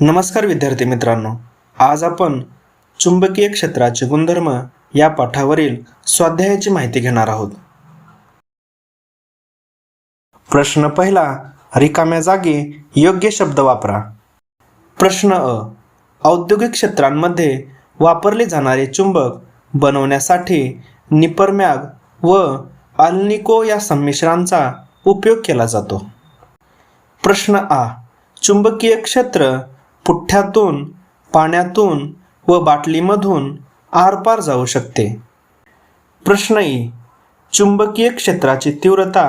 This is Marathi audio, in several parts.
नमस्कार विद्यार्थी मित्रांनो आज आपण चुंबकीय क्षेत्राचे गुणधर्म या पाठावरील स्वाध्यायाची माहिती घेणार आहोत. प्रश्न पहिला रिकाम्या जागी योग्य शब्द वापरा. प्रश्न अ औद्योगिक क्षेत्रांमध्ये वापरले जाणारे चुंबक बनवण्यासाठी निपरमॅग व अल्निको या संमिश्रांचा उपयोग केला जातो. प्रश्न आ चुंबकीय क्षेत्र पुठ्ठ्यातून पाण्यातून व बाटलीमधून आरपार जाऊ शकते. प्रश्न ई चुंबकीय क्षेत्राची तीव्रता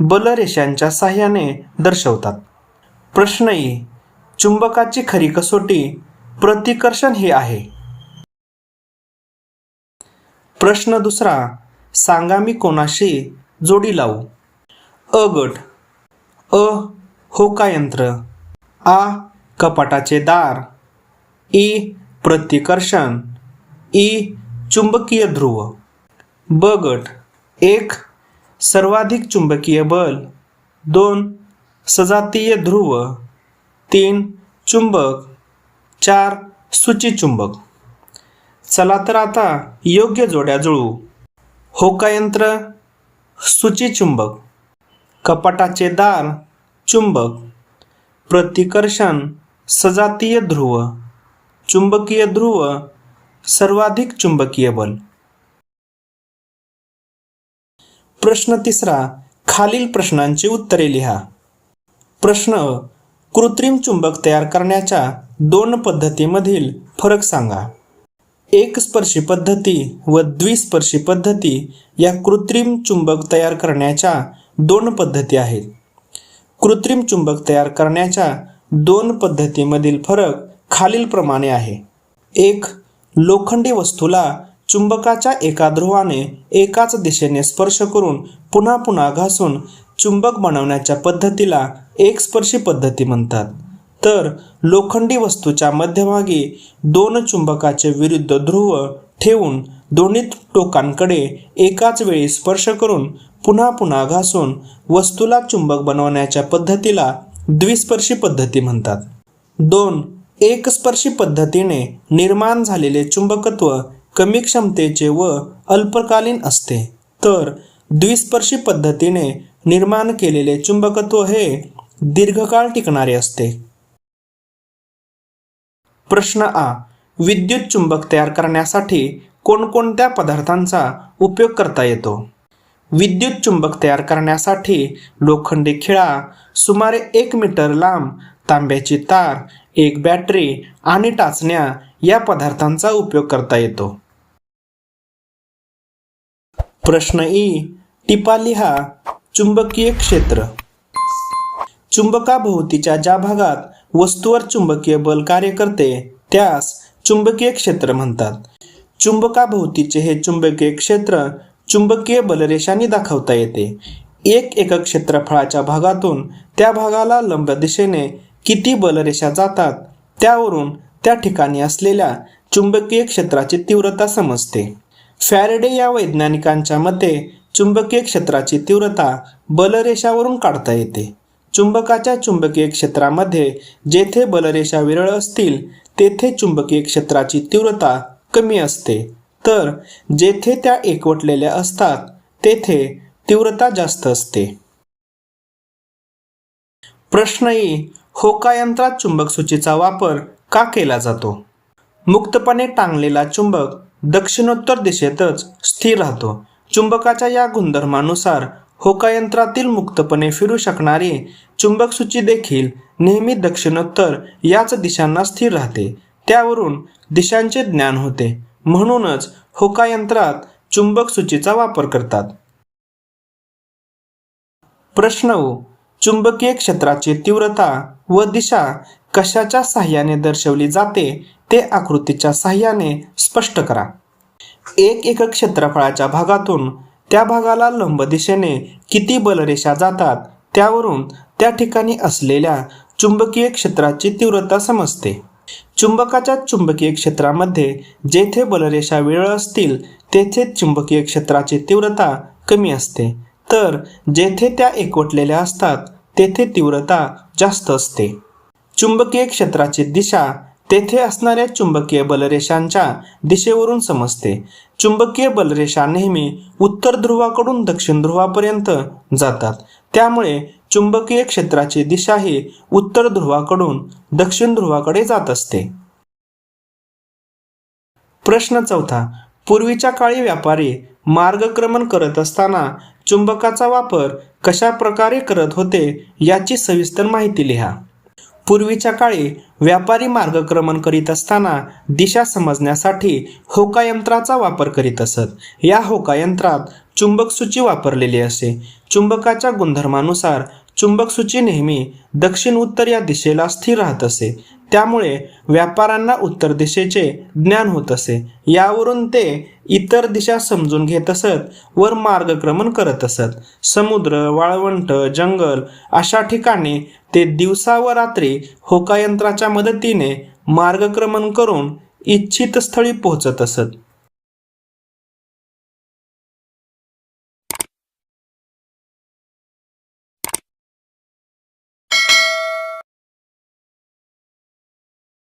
बलरेषांच्या साह्याने दर्शवतात. प्रश्न ई चुंबकाची खरी कसोटी प्रतिकर्षण ही आहे. प्रश्न दुसरा सांगा मी कोणाशी जोडी लावू? अ गट अ होकायंत्र आ कपाटाचे दार. ई. प्रतिकर्षण. ई. चुंबकीय ध्रुव. ब गट एक. सर्वाधिक चुंबकीय बल. दोन. सजातीय ध्रुव. तीन. चुंबक. चार. सूचीचुंबक चला तर आता योग्य जोड्या जुळवू. होकायंत्र. सूचीचुंबक कपाटाचे दार. चुंबक. प्रतिकर्षण. सजातीय ध्रुव चुंबकीय ध्रुव सर्वाधिक चुंबकीय बल. प्रश्न तिसरा खालील प्रश्नांची उत्तरे लिहा. प्रश्न अ. कृत्रिम चुंबक तयार करण्याच्या दोन पद्धतीमधील फरक सांगा. एक स्पर्शी पद्धती व द्विस्पर्शी पद्धती या कृत्रिम चुंबक तयार करण्याच्या दोन पद्धती आहेत. कृत्रिम चुंबक तयार करण्याच्या दोन पद्धतीमधील फरक खालीलप्रमाणे आहे. एक लोखंडी वस्तूला चुंबकाच्या एका ध्रुवाने एकाच दिशेने स्पर्श करून पुन्हा पुन्हा घासून चुंबक बनवण्याच्या पद्धतीला एकस्पर्शी पद्धती म्हणतात. तर लोखंडी वस्तूच्या मध्यभागी दोन चुंबकाचे विरुद्ध ध्रुव ठेवून दोन्ही टोकांकडे एकाच वेळी स्पर्श करून पुन्हा पुन्हा घासून वस्तूला चुंबक बनवण्याच्या पद्धतीला द्विस्पर्शी पद्धती म्हणतात. दोन एकस्पर्शी पद्धतीने निर्माण झालेले चुंबकत्व कमी क्षमतेचे व अल्पकालीन असते. तर द्विस्पर्शी पद्धतीने निर्माण केलेले चुंबकत्व हे दीर्घकाळ टिकणारे असते. प्रश्न आ विद्युत चुंबक तयार करण्यासाठी कोणकोणत्या पदार्थांचा उपयोग करता येतो? विद्युत चुंबक तयार करण्यासाठी लोखंडी खिळा सुमारे एक मीटर लांब तांब्याची तार एक बॅटरी आणि टाचण्या या पदार्थांचा उपयोग करता येतो. प्रश्न ई. टिपा लिहा चुंबकीय क्षेत्र. चुंबकाभोवतीच्या ज्या भागात वस्तूवर चुंबकीय बल कार्य करते त्यास चुंबकीय क्षेत्र म्हणतात. चुंबकाभोवतीचे हे चुंबकीय क्षेत्र चुंबकीय बलरेषांनी दाखवता येते. एक एकक क्षेत्रफळाच्या भागातून त्या भागाला लंब दिशेने किती बलरेषा जातात त्यावरून त्या ठिकाणी असलेल्या चुंबकीय क्षेत्राची तीव्रता समजते. फॅरेडे या वैज्ञानिकांच्या मते चुंबकीय क्षेत्राची तीव्रता बलरेषावरून काढता येते. चुंबकाच्या चुंबकीय क्षेत्रामध्ये जेथे बलरेषा विरळ असतील तेथे चुंबकीय क्षेत्राची तीव्रता कमी असते. तर जेथे त्या एकवटलेल्या असतात तेथे तीव्रता जास्त असते. प्रश्नही होकायंत्रात चुंबक सूचीचा वापर का केला जातो? मुक्तपणे टांगलेला चुंबक दक्षिणोत्तर दिशेतच स्थिर राहतो. चुंबकाच्या या गुणधर्मानुसार होकायंत्रातील मुक्तपणे फिरू शकणारी चुंबक सूची देखील नेहमी दक्षिणोत्तर याच दिशांना स्थिर राहते. त्यावरून दिशांचे ज्ञान होते. म्हणूनच होकायंत्रात चुंबक सूचीचा वापर करतात. प्रश्न चुंबकीय क्षेत्राची तीव्रता व दिशा कशाच्या साह्याने दर्शवली जाते ते आकृतीच्या साह्याने स्पष्ट करा. एक एकक क्षेत्रफळाच्या भागातून त्या भागाला लंब दिशेने किती बलरेषा जातात त्यावरून त्या ठिकाणी असलेल्या चुंबकीय क्षेत्राची तीव्रता समजते. चुंबकाच्या चुंबकीय क्षेत्रामध्ये जेथे बलरेषा विरळ असतील तेथे चुंबकीय क्षेत्राची तीव्रता कमी असते. तर जेथे त्या एकवटलेल्या असतात तेथे तीव्रता जास्त असते. चुंबकीय क्षेत्राची दिशा तेथे असणाऱ्या चुंबकीय बलरेषांच्या दिशेवरून समजते. चुंबकीय बलरेषा नेहमी उत्तर ध्रुवाकडून दक्षिण ध्रुवापर्यंत जातात. त्यामुळे चुंबकीय क्षेत्राची दिशा ही उत्तर ध्रुवाकडून दक्षिण ध्रुवाकडे जात असते. प्रश्न चौथा. पूर्वीच्या काळी व्यापारी मार्गक्रमण करत असताना चुंबकाचा वापर कशा प्रकारे करत होते याची सविस्तर माहिती लिहा. पूर्वीच्या काळी व्यापारी मार्गक्रमण करीत असताना दिशा समजण्यासाठी होकायंत्राचा वापर करीत असत. या होकायंत्रात चुंबकसूची चुंबक सूची वापरलेली असे. चुंबकाच्या गुणधर्मानुसार चुंबक सूची नेहमी दक्षिण उत्तर या दिशेला स्थिर राहत असे. त्यामुळे व्यापाऱ्यांना उत्तर दिशेचे ज्ञान होत असे. यावरून ते इतर दिशा समजून घेत असत वर मार्गक्रमण करत असत. समुद्र वाळवंट जंगल अशा ठिकाणी ते दिवसा व रात्री होकायंत्राच्या मदतीने मार्गक्रमण करून इच्छित स्थळी पोहोचत असत.